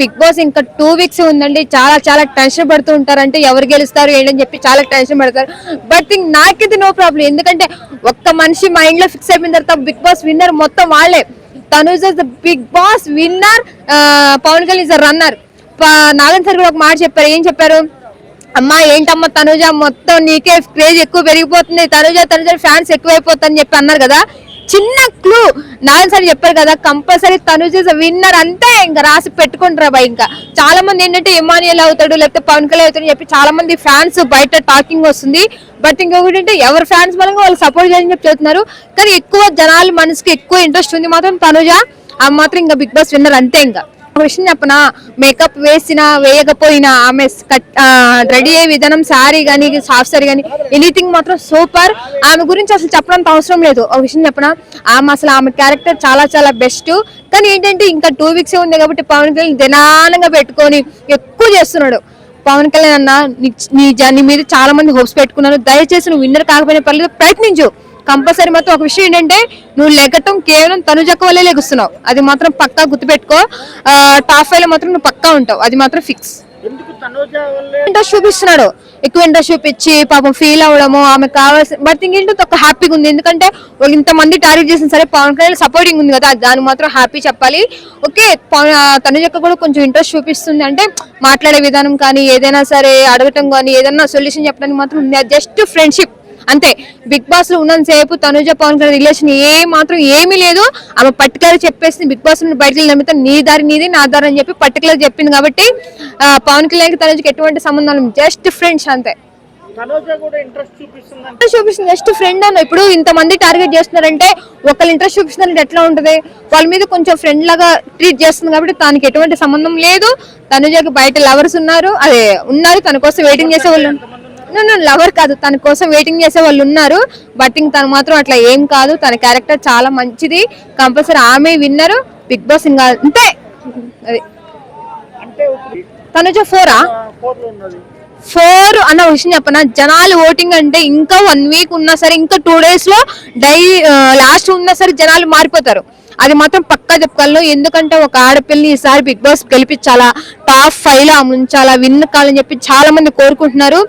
Big Boss ఇంకా two weeks ఉందండి. చాలా చాలా టెన్షన్ పడుతూ ఉంటారంటే ఎవరు గెలుస్తారు ఏంటని చెప్పి చాలా టెన్షన్ పడతారు. బట్ థింక్ నాకైతే నో ప్రాబ్లం ఎందుకంటే ఒక్క మనిషి మైండ్లో ఫిక్స్ అయిపోయిన తర్వాత బిగ్ బాస్ విన్నర్ మొత్తం వాళ్ళే. Tanuj the Bigg Boss winner Pawan Kalyan is runner నాగన్ sir కూడా ఒక మాట చెప్పారు. ఏం చెప్పారు? అమ్మా ఏంటమ్మా తనుజ? మొత్తం నీకే క్రేజ్ ఎక్కువ పెరిగిపోతుంది. తనుజ తనుజ ఫ్యాన్స్ ఎక్కువైపోతుందని చెప్పి అన్నారు కదా. చిన్న క్లూ నారాయణ సార్ చెప్పారు కదా కంపల్సరీ తనుజ విన్నర్ అంతే ఇంకా రాసి పెట్టుకుంటారు బా ఇంకా. చాలా మంది ఏంటంటే ఎమానియల్ అవుతాడు లేకపోతే పవన్ కళ్యాణ్ అవుతాడు చెప్పి చాలా మంది ఫ్యాన్స్ బయట టాకింగ్ వస్తుంది. బట్ ఇంకొకటి అంటే ఎవరి ఫ్యాన్స్ మనం వాళ్ళు సపోర్ట్ చేయని చెప్పి చెప్తున్నారు. కానీ ఎక్కువ జనాల మనసుకి ఎక్కువ ఇంట్రెస్ట్ ఉంది మాత్రం తనుజ. ఆ మాత్రం ఇంకా బిగ్ బాస్ విన్నర్ అంతే ఇంకా. ఒక విషయం చెప్పనా? మేకప్ వేసినా వేయకపోయినా ఆమె రెడీ అయ్యే విధానం శారీ కానీ సాఫ్ట్ శారీ కానీ ఎనీథింగ్ మాత్రం సూపర్ ఆమె గురించి అసలు చెప్పడానికి అవసరం లేదు. ఒక విషయం చెప్పనా? ఆమె అసలు ఆమె క్యారెక్టర్ చాలా చాలా బెస్ట్ కానీ ఏంటంటే ఇంకా టూ వీక్స్ ఉంది కాబట్టి పవన్ కళ్యాణ్ దినానంగా పెట్టుకొని ఎక్కువ చేస్తున్నాడు. పవన్ కళ్యాణ్ అన్న నీ- నీ నీ మీద చాలా మంది హోప్స్ పెట్టుకున్నారు. దయచేసి నువ్వు విన్నర్ కాకపోయినా పర్లేదు ప్రయత్నించు. కంపల్సరీ మాత్రం ఒక విషయం ఏంటంటే నువ్వు లెగటం కేవలం తనుజక్క వల్లే లెగుస్తున్నావు. అది మాత్రం పక్కా గుర్తుపెట్టుకో. టాప్ ఫైవ్లో మాత్రం నువ్వు పక్కా ఉంటావు. అది మాత్రం ఫిక్స్ ఇంట్రెస్ట్ చూపిస్తున్నాడు. ఎక్కువ ఇంట్రెస్ట్ చూపించి పాపం ఫీల్ అవ్వడము ఆమె కావాల్సిన బట్ ఇంకేంటో ఒక హ్యాపీగా ఉంది. ఎందుకంటే ఇంతమంది టార్గెట్ చేసిన సరే పవన్ కళ్యాణ్ సపోర్టింగ్ ఉంది కదా. దానికి మాత్రం హ్యాపీ చెప్పాలి. ఓకే తనుజక్క కూడా కొంచెం ఇంట్రెస్ట్ చూపిస్తుంది. అంటే మాట్లాడే విధానం కానీ ఏదైనా సరే అడగటం కానీ ఏదైనా సొల్యూషన్ చెప్పడానికి మాత్రం జస్ట్ ఫ్రెండ్షిప్ అంతే బిగ్ బాస్లో ఉన్నంతసేపు తనుజ పవన్ కళ్యాణ్ రిలేషన్ ఏ మాత్రం ఏమీ లేదు. ఆమె పర్టికులర్ చెప్పేసి బిగ్ బాస్ నుండి బయటకు నమ్మితే నీ దారి నీది నా దారి అని చెప్పి పర్టికులర్ చెప్పింది కాబట్టి పవన్ కళ్యాణ్కి తనుజకి ఎటువంటి సంబంధాలు జస్ట్ ఫ్రెండ్స్ అంతే. చూపిస్తుంది జస్ట్ ఫ్రెండ్ అన్న. ఇప్పుడు ఇంతమంది టార్గెట్ చేస్తున్నారంటే ఒకళ్ళు ఇంట్రెస్ట్ చూపిస్తున్నారంటే ఎట్లా ఉంటది? వాళ్ళ మీద కొంచెం ఫ్రెండ్ లాగా ట్రీట్ చేస్తుంది కాబట్టి దానికి ఎటువంటి సంబంధం లేదు. తనుజకి బయట లవర్స్ ఉన్నారు అదే ఉన్నారు తన కోసం వెయిటింగ్ చేసే వాళ్ళు లవర్ కాదు. తన కోసం వెయిటింగ్ చేసే వాళ్ళు ఉన్నారు. బట్ ఇంక తను మాత్రం అట్లా ఏం కాదు. తన క్యారెక్టర్ చాలా మంచిది. కంపల్సరీ ఆమె విన్నరు బిగ్ బాస్ ఇంకా అంతే. అది. తనుజ ఫోరా ఫోర్ అన్న విషయం చెప్పన? జనాలు ఓటింగ్ అంటే ఇంకా వన్ వీక్ ఉన్నా సరే ఇంకా టూ డేస్లో డై లాస్ట్ ఉన్నా సరే జనాలు మారిపోతారు. అది మాత్రం పక్కా చెప్పగలను. ఎందుకంటే ఒక ఆడపిల్లని ఈసారి బిగ్ బాస్ గెలిపించాలా? టాప్ ఫైవ్లో ఉంచాలా విన్ కావాలని చెప్పి చాలా మంది కోరుకుంటున్నారు.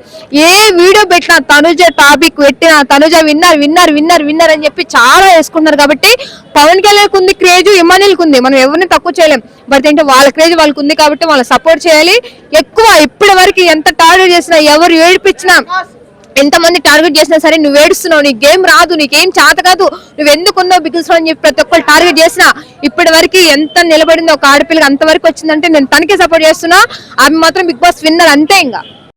ఏ వీడియో పెట్టినా తనుజ టాపిక్ పెట్టినా Tanuja winner winner winner winner అని చెప్పి చాలా వేసుకుంటున్నారు. కాబట్టి పవన్ కళ్యాణ్ ఉంది క్రేజ్ ఇమానిల్కి ఉంది. మనం ఎవరిని తక్కువ చేయలేం. బట్ ఏంటంటే వాళ్ళ క్రేజ్ వాళ్ళకి ఉంది కాబట్టి వాళ్ళని సపోర్ట్ చేయాలి. ఎక్కువ ఇప్పటి వరకు ఎంత టార్గెట్ చేసినా ఎవరు ఏడిపించినా ఎంతమంది టార్గెట్ చేసినా సరే నువ్వు ఏడుస్తున్నావు నీకు గేమ్ రాదు నీకేం చేత కాదు నువ్వు ఎందుకున్నావు బిగిల్స్ అని చెప్పి ప్రతి ఒక్కరు టార్గెట్ చేసినా ఇప్పటి వరకు ఎంత నిలబడిందో ఒక ఆడపిల్లకి అంతవరకు వచ్చిందంటే నేను తనకే సపోర్ట్ చేస్తున్నా. అవి మాత్రం బిగ్ బాస్ విన్నర్ అంతే ఇంకా.